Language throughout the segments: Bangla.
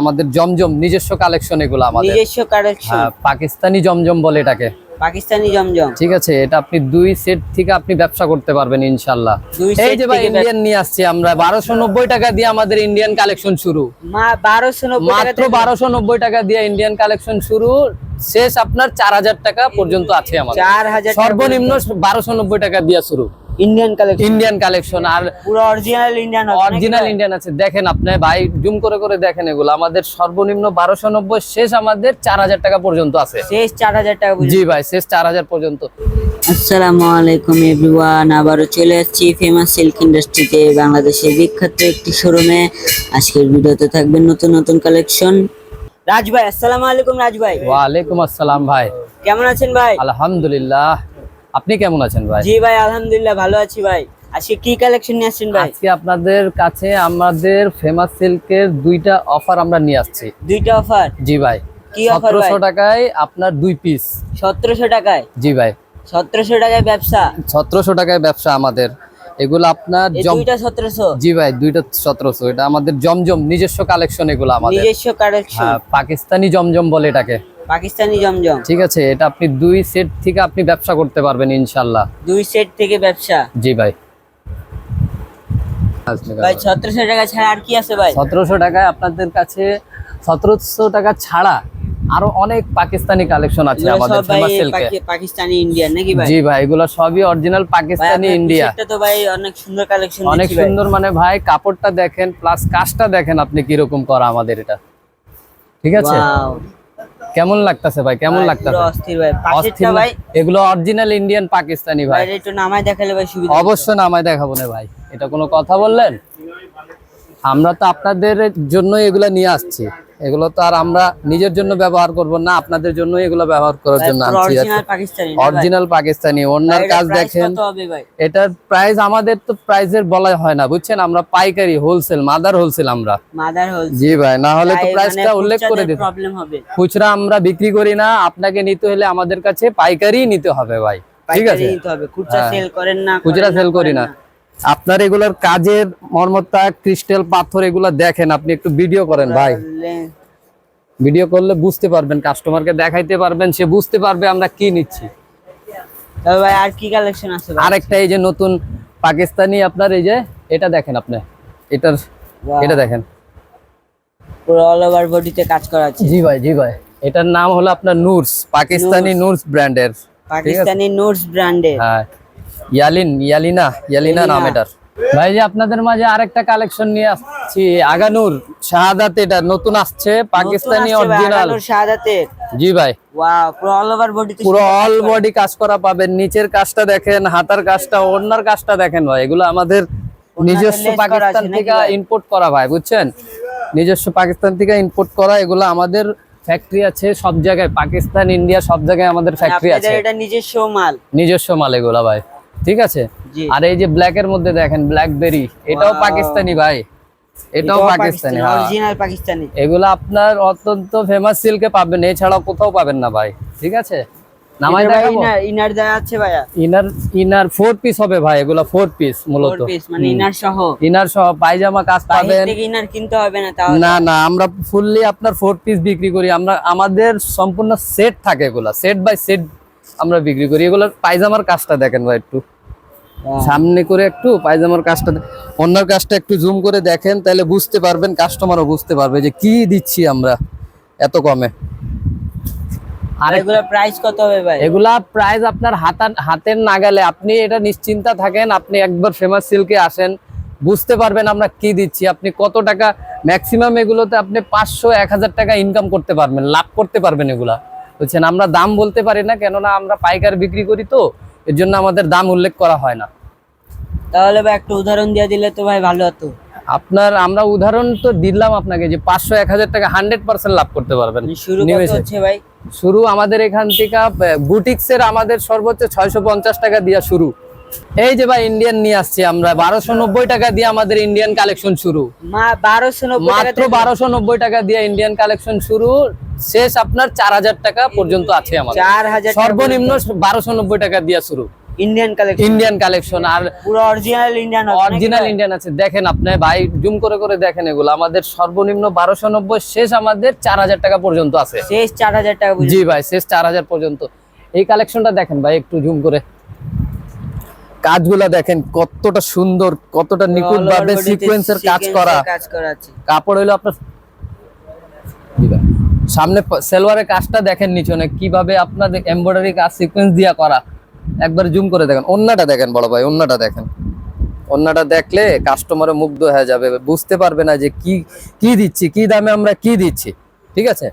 আমাদের জমজম নিজস্ব কালেকশন এগুলো আমাদের। নিজস্ব কালেকশন হ্যাঁ, পাকিস্তানি জমজম বলে এটাকে। পাকিস্তানি জমজম। ঠিক আছে এটা আপনি দুই সেট থেকে আপনি ব্যবসা করতে পারবেন ইনশাল্লাহ। দুই এই যে ভাই ইন্ডিয়ান নিয়ে আসছি আমরা বারোশো নব্বই টাকা দিয়ে আমাদের ইন্ডিয়ান কালেকশন শুরু। মা বারোশো নব্বই টাকা মাত্র থেকে বারোশো নব্বই টাকা দিয়ে ইন্ডিয়ান কালেকশন শুরু। শেষ আপনার চার হাজার টাকা পর্যন্ত আছে আমাদের। চার হাজার টাকা সর্বনিম্ন বারোশো নব্বই টাকা দিয়ে শুরু। ইন্ডিয়ান কালেকশন ইন্ডিয়ান কালেকশন আর পুরো অরিজিনাল ইন্ডিয়ান অরিজিনাল ইন্ডিয়ান আছে। দেখেন আপনি ভাই জুম করে করে দেখেন এগুলো। আমাদের সর্বনিম্ন বারোশো নব্বই শেষ আমাদের চার হাজার টাকা পর্যন্ত আছে। শেষ চার হাজার টাকা জি ভাই শেষ চার হাজার পর্যন্ত। আসসালামু আলাইকুম এভরিওয়ান আবারও চলে আসছি ফেমাস সিল্ক ইন্ডাস্ট্রিতে বাংলাদেশের বিখ্যাত একটি শোরুমে আজকের ভিডিওতে থাকবে নতুন নতুন কালেকশন রাজ ভাই আসসালামু আলাইকুম রাজ ভাই। ওয়ালাইকুম আসসালাম ভাই। কেমন আছেন ভাই? আলহামদুলিল্লাহ। আপনি কেমন আছেন ভাই? জি ভাই আলহামদুলিল্লাহ ভালো আছি ভাই। আজকে কি কালেকশন নিয়ে আসছেন ভাই? আজকে আপনাদের কাছে আমাদের ফেমাস সিল্কের দুইটা অফার আমরা নিয়ে আসছি। দুইটা অফার জি ভাই। কি ভাই? সতেরোশো টাকায় আপনার দুই পিস সতেরোশো টাকায়? জি ভাই। সতেরোশো টাকায় ব্যবসা? সতেরোশো টাকায় ব্যবসা আমাদের। এগুলো আপনার জম দুইটা সতেরোশো? জি ভাই দুইটা সতেরোশো। এটা আমাদের জমজম নিজস্ব কালেকশন এগুলো আমাদের। নিজস্ব কালেকশন হ্যাঁ, পাকিস্তানি জমজম বলে এটাকে। পাকিস্তানি জমজম। ঠিক আছে এটা আপনি দুই সেট থেকে আপনি ব্যবসা করতে পারবেন ইনশাল্লাহ। দুই সেট থেকে ব্যবসা? জি ভাই। ভাই সতেরোশো টাকা ছাড়া আর কি আছে ভাই? সতেরোশো টাকায় আপনাদের কাছে সতেরোশো টাকা ছাড়া আরও অনেক পাকিস্তানি কালেকশন আছে আমাদের ফেমাস সিল্কে পাকিস্তানি ইন্ডিয়ান নাকি ভাই? জি ভাই এগুলো সবই অরিজিনাল পাকিস্তানি ইন্ডিয়া t-shirt তো ভাই অনেক সুন্দর কালেকশন অনেক সুন্দর মানে ভাই কাপড়টা দেখেন প্লাস কাজটা দেখেন আপনি কীরকম করা আমাদের এটা। ঠিক আছে? কেমন লাগতেছে ভাই? কেমন লাগতেছে? অস্থির ভাই। পাশেরটা ভাই। এগুলো অরিজিনাল ইন্ডিয়ান পাকিস্তানি ভাই। একটু নামায় দেখালে ভাই সুবিধা অবশ্য নামায় দেখাবো না ভাই। এটা কোনো কথা বললেন? আমরা তো আপনাদের জন্য এগুলা নিয়ে আসছি। এগুলো তো আর আমরা নিজের জন্য ব্যবহার করব না আপনাদের জন্য এগুলো ব্যবহার করার জন্য আনছি। অরিজিনাল পাকিস্তানি ওনার কাজ দেখেন এটার প্রাইস আমাদের তো প্রাইসের বলা হয় না বুঝছেন? আমরা পাইকারি হোলসেল মাদার হোলসেল আমরা। মাদার হোল জি ভাই না হলে তো প্রাইসটা উল্লেখ করে দিতে প্রবলেম হবে। খুচরা আমরা বিক্রি করি না আপনাকে নিতে হলে আমাদের কাছে পাইকারি নিতে হবে ভাই। ঠিক আছে? নিতে হবে খুচরা হ্যাঁ। সেল করেন না খুচরা সেল করি না। আপনার এগুলোর কাজের মর্মতা ক্রিস্টাল পাথর এগুলো দেখেন আপনি একটু ভিডিও করেন ভাই। ভিডিও করলে বুঝতে পারবেন কাস্টমারকে দেখাইতে পারবেন সে বুঝতে পারবে আমরা কি নিচ্ছি। ভাই আর কি কালেকশন আছে আরেকটা এই যে নতুন পাকিস্তানি আপনার এই যে এটা দেখেন আপনি। এটার এটা দেখেন। পুরো অল ওভার বডিতে কাজ করা আছে। জি ভাই জি ভাই। এটার নাম হলো আপনার নুরস পাকিস্তানি নুরস ব্র্যান্ডের পাকিস্তানি নোটস ব্র্যান্ডের হ্যাঁ। ইয়ালিন ইয়ালিনা ইয়ালিনা নাম এটার। ভাই যে আপনাদের মাঝে আরেকটা কালেকশন নিয়ে আসছি আগানুর শাহাদাত এটা নতুন আসছে পাকিস্তানি অরিজিনাল শাহাদাতে জি ভাই। পুরো অল বডি কাজ করা পাবেন নিচের কাজটা দেখেন হাতার কাজটা ওড়নার কাজটা দেখেন ভাই এগুলো আমাদের নিজস্ব পাকিস্তান থেকে? ইম্পোর্ট করা ভাই বুঝছেন? নিজস্ব পাকিস্তান থেকে ইম্পোর্ট করা এগুলো আমাদের ফ্যাক্টরি আছে সব জায়গায় পাকিস্তান ইন্ডিয়া সব জায়গায় আমাদের ফ্যাক্টরি আছে। এটা নিজস্ব মাল। নিজস্ব মাল এগুলা ভাই। ঠিক আছে? আর এই যে ব্ল্যাক এর মধ্যে দেখেন ব্ল্যাকবেরি এটাও পাকিস্তানি ভাই। এটাও পাকিস্তানি হ্যাঁ। অরিজিনাল পাকিস্তানি। এগুলো আপনার অত্যন্ত ফেমাস সিল্কে পাবেন এছাড়াও কোথাও পাবেন না ভাই। ঠিক আছে? নামাই দেখাবো? ইনার ইনার আছে ভাইয়া। ইনার ইনার ফোর পিস হবে ভাই এগুলো ফোর পিস মূলত। পিস মানে ইনার সহ। ইনার সহ পায়জামা কাজ পাবেন। ইনার কিনতে হবে না তাহলে। না না আমরা ফুললি আপনার ফোর পিস বিক্রি করি। আমরা আমাদের সম্পূর্ণ সেট থাকে এগুলা। সেট বাই সেট আমরা বিক্রি করি। এগুলোর পায়জামার কাজটা দেখেন ভাই একটু। সামনে করে একটু পায়জামার কাজটা অন্যের কাজটা একটু জুম করে দেখেন তাহলে বুঝতে পারবেন কাস্টমারও বুঝতে পারবে যে কি দিচ্ছি আমরা এত কমে। আর এগুলো প্রাইস কত হবে ভাই? এগুলা প্রাইস আপনার হাতার হাতের নাগালে। আপনি এটা নিশ্চিন্তা থাকেন আপনি একবার ফেমাস সিল্কে আসেন বুঝতে পারবেন আমরা কি দিচ্ছি। আপনি কত টাকা ম্যাক্সিমাম এগুলোতে আপনি পাঁচশো এক হাজার টাকা ইনকাম করতে পারবেন লাভ করতে পারবেন এগুলা। বুঝছেন? আমরা দাম বলতে পারি না কেননা আমরা পাইকার বিক্রি করি তো। এর জন্য আমাদের দাম উল্লেখ করা হয় না। তাহলে ভাই একটা উদাহরণ দিয়ে দিলে তো ভাই ভালো হতো। আপনার আমরা উদাহরণ তো দিলাম আপনাকে যে পাঁচশো এক হাজার টাকা হান্ড্রেড পার্সেন্ট লাভ করতে পারবেন। মানে শুরু হচ্ছে ভাই? শুরু আমাদের এখান থেকে বুটিক্সের আমাদের সর্বোচ্চ ছয়শো পঞ্চাশ টাকা দিয়া শুরু। এই যে ভাই ইন্ডিয়ান নিয়ে আসছি আমরা বারোশো নব্বই টাকা দিয়ে আমাদের ইন্ডিয়ান কালেকশন শুরু। মাত্র বারোশো নব্বই টাকা দিয়ে ইন্ডিয়ান কালেকশন শুরু শেষ আপনার চার হাজার টাকা পর্যন্ত আছে আমাদের। সর্বনিম্ন বারোশো নব্বই টাকা দিয়ে শুরু। ইন্ডিয়ান কালেকশন ইন্ডিয়ান কালেকশন আর পুরো অরিজিনাল ইন্ডিয়ান অরিজিনাল ইন্ডিয়ান আছে। দেখেন আপনি ভাই জুম করে করে দেখেন এগুলো। আমাদের সর্বনিম্ন বারোশো নব্বই শেষ আমাদের চার হাজার টাকা পর্যন্ত আছে। শেষ চার হাজার টাকা জি ভাই শেষ চার হাজার পর্যন্ত। এই কালেকশনটা দেখেন ভাই একটু জুম করে। কাজগুলা দেখেন কতটা সুন্দর কতটা নিখুঁত ভাবে সিকোয়েন্সের কাজ করা। কাজ করা কাপড় হইল আপনার সামনে সেলোয়ারের কাজটা দেখেন নিচনে কীভাবে আপনাদের এমব্রয়ডারি কাজ সিকোয়েন্স দিয়া করা। একবার জুম করে দেখেন অন্যটা দেখেন বড় ভাই অন্যটা দেখেন। অন্যটা দেখলে কাস্টমারে মুগ্ধ হয়ে যাবে বুঝতে পারবে না যে কি কি দিচ্ছি কি দামে আমরা কি দিচ্ছি ঠিক আছে?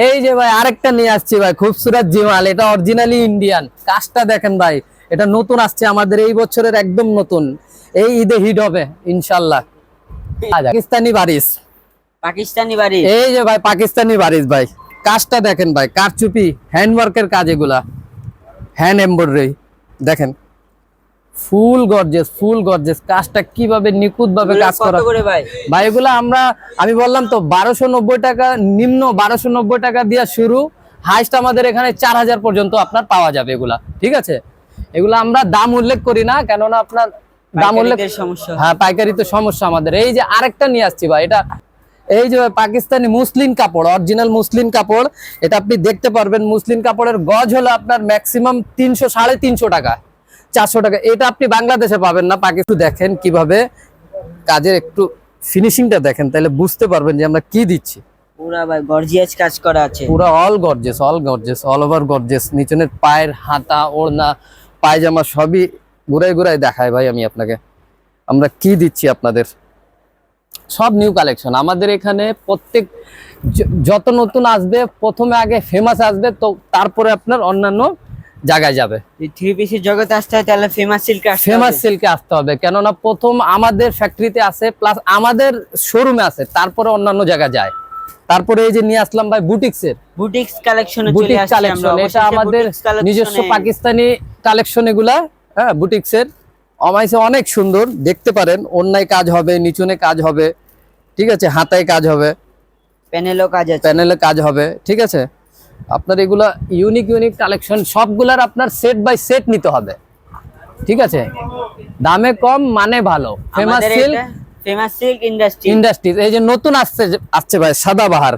এই যে ভাই আরেকটা নিয়ে আসছি ভাই খুবসুরত জিমাল এটা অরিজিনালি ইন্ডিয়ান কাজটা দেখেন ভাই এটা নতুন আসছে আমাদের এই বছরের একদম নতুন। এই ঈদে হিট হবে ইনশাল্লাহ। পাকিস্তানি বারিশ। পাকিস্তানি বাড়ি এই যে ভাই পাকিস্তানি বারিশ ভাই। কাজটা দেখেন ভাই কারচুপি হ্যান্ডওয়ার্কের কাজ এগুলা। হ্যান্ড এমব্রয়ডারি দেখেন ফুল গর্জেস ফুল গর্জেস। কাজটা কীভাবে নিখুঁত ভাবে কাজ করা ভাই? ভাই এগুলো আমরা আমি বললাম তো বারোশো টাকা নিম্ন বারোশো টাকা দিয়ে শুরু। হাইস্ট আমাদের এখানে চার হাজার পর্যন্ত আপনার পাওয়া যাবে এগুলা। ঠিক আছে? এগুলো আমরা দাম উল্লেখ করি না কেননা আপনার দাম উল্লেখ সমস্যা। হ্যাঁ পাইকারি তো সমস্যা আমাদের। এই যে আরেকটা নিয়ে আসছি ভাই এটা এই যে পাকিস্তানি মুসলিম কাপড় অরিজিনাল মুসলিম কাপড় এটা আপনি দেখতে পারবেন। মুসলিম কাপড়ের গজ হলো আপনার ম্যাক্সিমাম তিনশো সাড়ে তিনশো টাকা। চারশো টাকা। এটা আপনি বাংলাদেশে পাবেন না। পাকিস্তান দেখেন কীভাবে কাজের একটু ফিনিশিংটা দেখেন তাহলে বুঝতে পারবেন যে আমরা কি দিচ্ছি। পুরা ভাই গর্জিয়াস কাজ করা আছে। পুরো অল অল অল ওভার নিচনের পায়ের হাতা ওড়না পায়জামা সবই ঘুরাই ঘুরাই দেখায় ভাই আমি আপনাকে। আমরা কি দিচ্ছি আপনাদের? সব নিউ কালেকশন আমাদের এখানে প্রত্যেক যত নতুন আসবে প্রথমে আগে ফেমাস আসবে তো তারপরে আপনার অন্যান্য জায়গায় যাবে। থ্রি পিসের জগতে আসতে হয় তাহলে ফেমাস সিল্ক আসতে ফেমাস সিল্কে আসতে হবে। কেননা প্রথম আমাদের ফ্যাক্টরিতে আসে প্লাস আমাদের শোরুমে আছে তারপরে অন্যান্য জায়গায় যায়। তারপরে এই যে নিয়ে আসলাম ভাই বুটিক্সের বুটিক্স কালেকশনে চলে বুটিক কালেকশন এটা আমাদের নিজস্ব পাকিস্তানি কালেকশন এগুলা হ্যাঁ বুটিক্সের অমাইসে অনেক সুন্দর দেখতে পারেন অন্যায় কাজ হবে নিচুনে কাজ হবে ঠিক আছে হাতায় কাজ হবে। প্যানেলও কাজ আছে। প্যানেলে কাজ হবে ঠিক আছে? আপনার এগুলা ইউনিক ইউনিক কালেকশন সবগুলার আপনার সেট বাই সেট নিতে হবে। ঠিক আছে? দামে কম মানে ভালো। Famous silk famous silk industry industries এই যে নতুন আসছে আসছে ভাই সাদাবাহার।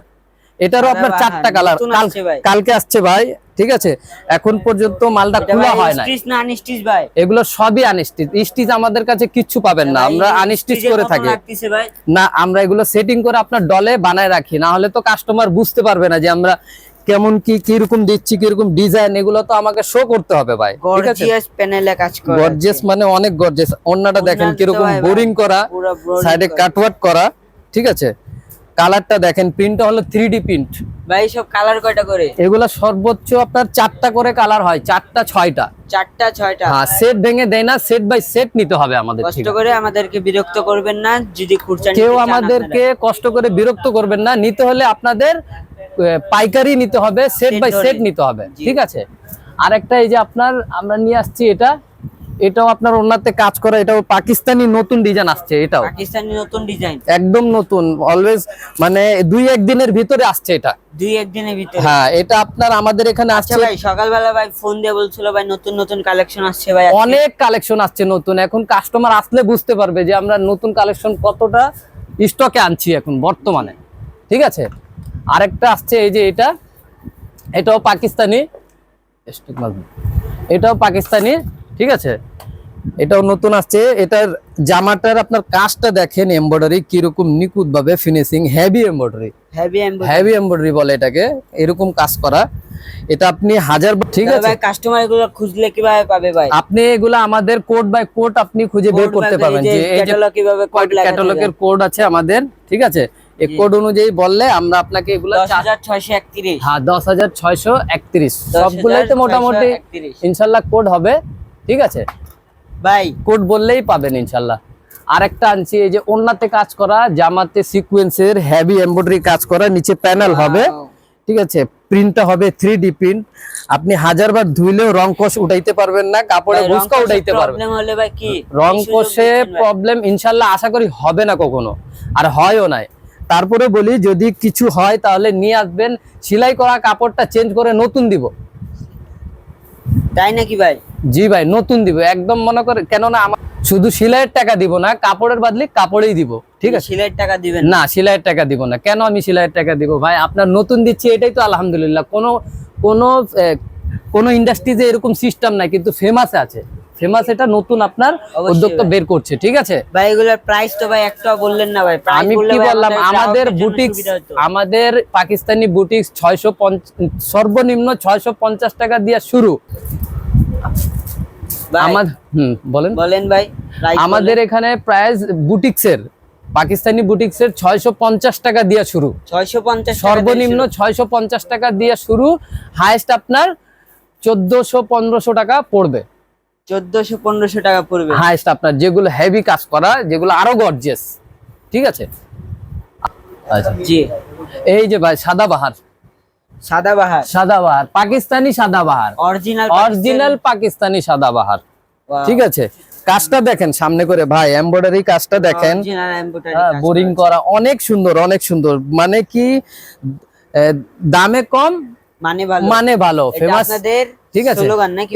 এটারও আপনার চারটা কালার। কালকে আসছে ভাই ঠিক আছে? এখন পর্যন্ত মালটা খোলা হয় না স্টিচ না আনস্টিচ ভাই? এগুলো সবই আনস্টিচ। স্টিচ আমাদের কাছে কিচ্ছু পাবেন না। আমরা আনস্টিচ করে থাকি। না আমরা এগুলো সেটিং করে আপনার ডলে বানায় রাখি। না হলে তো কাস্টমার বুঝতে পারবে না যে আমরা কেমন কি কীরকম দিচ্ছি কীরকম ডিজাইন এগুলো তো আমাকে শো করতে হবে ভাই ঠিক আছে? গর্জিয়াস প্যানেলে কাজ করা গর্জেস মানে অনেক গর্জেস অন্যটা দেখেন কীরকম বোরিং করা সাইডে। কাটওয়ার্ক করা। ঠিক আছে? কালারটা দেখেন প্রিন্টটা হলো থ্রি ডি প্রিন্ট ভাই সব কালার কয়টা করে? এগুলো সর্বোচ্চ আপনার চারটা করে কালার হয় চারটা ছয়টা। চারটা ছয়টা। হ্যাঁ সেট ভেঙে দেয় না সেট বাই সেট নিতে হবে আমাদের কষ্ট করে আমাদেরকে বিরক্ত করবেন না যদি খুরচা নিতে কেউ আমাদেরকে কষ্ট করে বিরক্ত করবেন না নিতে হলে আপনাদের পাইকারি নিতে হবে সেট বাই সেট নিতে হবে ঠিক আছে? আরেকটা এই যে আপনার আমরা নিয়ে আসছি এটা এটাও আপনার ওনাতে কাজ করা এটাও পাকিস্তানি নতুন ডিজাইন আসছে এটাও। পাকিস্তানি নতুন ডিজাইন একদম নতুন অলওয়েজ মানে দুই একদিনের ভিতরে আসছে এটা। দুই একদিনের ভিতরে। হ্যাঁ এটা আপনার আমাদের এখানে আচ্ছা আসছে। ভাই সকালবেলা ভাই ফোন দিয়ে বলছিল ভাই নতুন নতুন কালেকশন আসছে ভাই অনেক কালেকশন আসছে নতুন এখন কাস্টমার আসলে বুঝতে পারবে যে আমরা নতুন কালেকশন কতটা স্টকে আনছি এখন বর্তমানে ঠিক আছে? আরেকটা আসছে এই যে এটা। এটাও পাকিস্তানি। এটাও পাকিস্তানি ঠিক আছে? এটাও নতুন আসছে। এটার জামাটার আপনার কাজটা দেখেন এমব্রয়ডারি কীরকম নিখুঁত ভাবে finishing heavy embroidery heavy embroidery বলে এটাকে এরকম কাজ করা। এটা আপনি হাজার ঠিক আছে? ভাই কাস্টমার এগুলো খুঁজলে কীভাবে পাবে ভাই? আপনি এগুলা আমাদের কোড বাই কোড আপনি খুঁজে বের করতে পারবেন যে এই যে catalog কীভাবে কোড ক্যাটালগের কোড আছে আমাদের ঠিক আছে? এই। কোড অনুযায়ী বললে আমরা আপনাকে এগুলা হ্যাঁ দশ হাজার ছয়শো একত্রিশ। সবগুলোই তো মোটামুটি ইনশাল্লাহ কোড হবে ঠিক আছে? ভাই। কোড বললেই পাবেন ইনশাল্লাহ। আরেকটা আনছি এই যে ওন্নাতে কাজ করা জামাতে সিকোয়েন্সের হেভি এমব্রয়ডারি কাজ করা নিচে প্যানেল হবে ঠিক আছে? প্রিন্টটা হবে থ্রি ডি প্রিন্ট আপনি হাজার বার ধুইলেও রং কষ উঠাইতে পারবেন না কাপড়ে রং উঠাইতে পারবেন। রং কোষে প্রবলেম ইনশাল্লাহ আশা করি হবে না কখনো। আর হয়ও নাই। তারপরে বলি যদি কিছু হয় তাহলে নিয়ে আসবেন। সেলাই করা কাপড়টা চেঞ্জ করে নতুন দিব। তাই নাকি ভাই? জি ভাই নতুন দিব। একদম মনে করে কেননা আমার শুধু সেলাইয়ের টাকা দিব না কাপড়ের বদলে কাপড়েই দিব। ঠিক আছে? সিলাইয়ের টাকা দিবেন না? সেলাইয়ের টাকা দিব না। কেন আমি সেলাইয়ের টাকা দিব ভাই? আপনার নতুন দিচ্ছি এটাই তো আলহামদুলিল্লাহ। কোনো কোনো কোনো ইন্ডাস্ট্রিতে এরকম সিস্টেম নাই কিন্তু ফেমাস আছে। ফেমাস এটা নতুন আপনার উদ্যোক্তা বের করছে ঠিক আছে? ভাই এগুলোর প্রাইস তো ভাই একটা বললেন না ভাই। আমি কি বললাম আমাদের বুটিক্স আমাদের পাকিস্তানি বুটিক্স ছয়শো সর্বনিম্ন ছয়শো পঞ্চাশ টাকা দিয়ে শুরু। হুম বলেন। বলেন ভাই আমাদের এখানে প্রাইস বুটিক্সের পাকিস্তানি বুটিক্সের ছয়শো পঞ্চাশ টাকা দিয়ে শুরু। ছয়শো পঞ্চাশ সর্বনিম্ন ছয়শো পঞ্চাশ টাকা দিয়ে শুরু হাইস্ট আপনার চোদ্দশো পনেরোশো টাকা পড়বে। চোদ্দশো পনেরোশো টাকা পড়বে। হাইস্ট আপনার যেগুলো হেভি কাজ করা যেগুলো আরও গর্জিয়াস ঠিক আছে? আচ্ছা। জি। এই যে ভাই সাদাবাহার সাদাবাহার সাদাবাহার পাকিস্তানি সাদাবাহার অরিজিনাল অরিজিনাল পাকিস্তানি। সাদাবাহার ঠিক আছে? কাজটা দেখেন সামনে করে। ভাই এমব্রয়ডারি কাজটা দেখেন। বোরিং করা অনেক সুন্দর অনেক সুন্দর। মানে কি দামে কম মানে ভালো। মানে ভালো ফেমাস আপনাদের ঠিক আছে?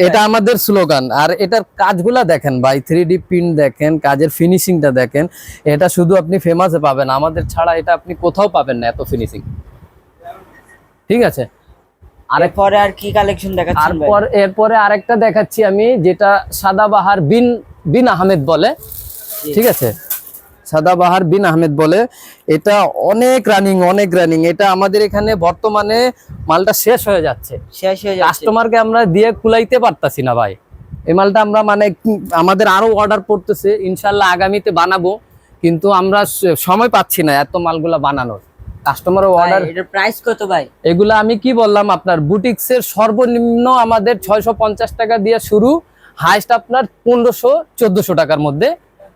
এটা আমাদের স্লোগান আর এটার কাজগুলা দেখেন ভাই থ্রি ডি প্রিন্ট দেখেন কাজের ফিনিশিংটা দেখেন এটা শুধু আপনি ফেমাসে পাবেন আমাদের ছাড়া এটা আপনি কোথাও পাবেন না এত ফিনিশিং ঠিক আছে? আর কি কালেকশন তারপর এরপরে আরেকটা দেখাচ্ছি আমি যেটা সাদাবাহার বিন বিন আহমেদ বলে। ঠিক আছে? সাদাবাহার বিন আহমেদ বলে। এটা অনেক রানিং অনেক রানিং এটা আমাদের এখানে বর্তমানে মালটা শেষ হয়ে যাচ্ছে। শেষ হয়ে যাচ্ছে। কাস্টমারকে আমরা দিয়ে কুলাইতে পারতাছি না ভাই। এই মালটা আমরা মানে আমাদের আরও অর্ডার পড়তেছে। ইনশাল্লাহ আগামীতে বানাবো। কিন্তু আমরা সময় পাচ্ছি না এত মালগুলা বানানোর। কাস্টমারও ভাই, অর্ডার এটার প্রাইস কত ভাই? এগুলো আমি কি বললাম আপনার বুটিক্সের সর্বনিম্ন আমাদের ছয়শো পঞ্চাশ টাকা দিয়ে শুরু। হাইস্ট আপনার পনেরোশো চোদ্দশো টাকার মধ্যে।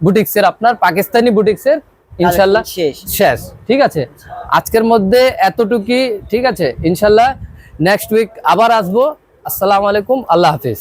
বুটিক্সের আপনার পাকিস্তানি বুটিক্সের ইনশাল্লাহ শেষ। শেষ। ঠিক আছে? আজকের মধ্যে এতটুকুই ঠিক আছে? ইনশাল্লাহ নেক্সট উইক আবার আসব। আসসালামু আলাইকুম আল্লাহ হাফিজ।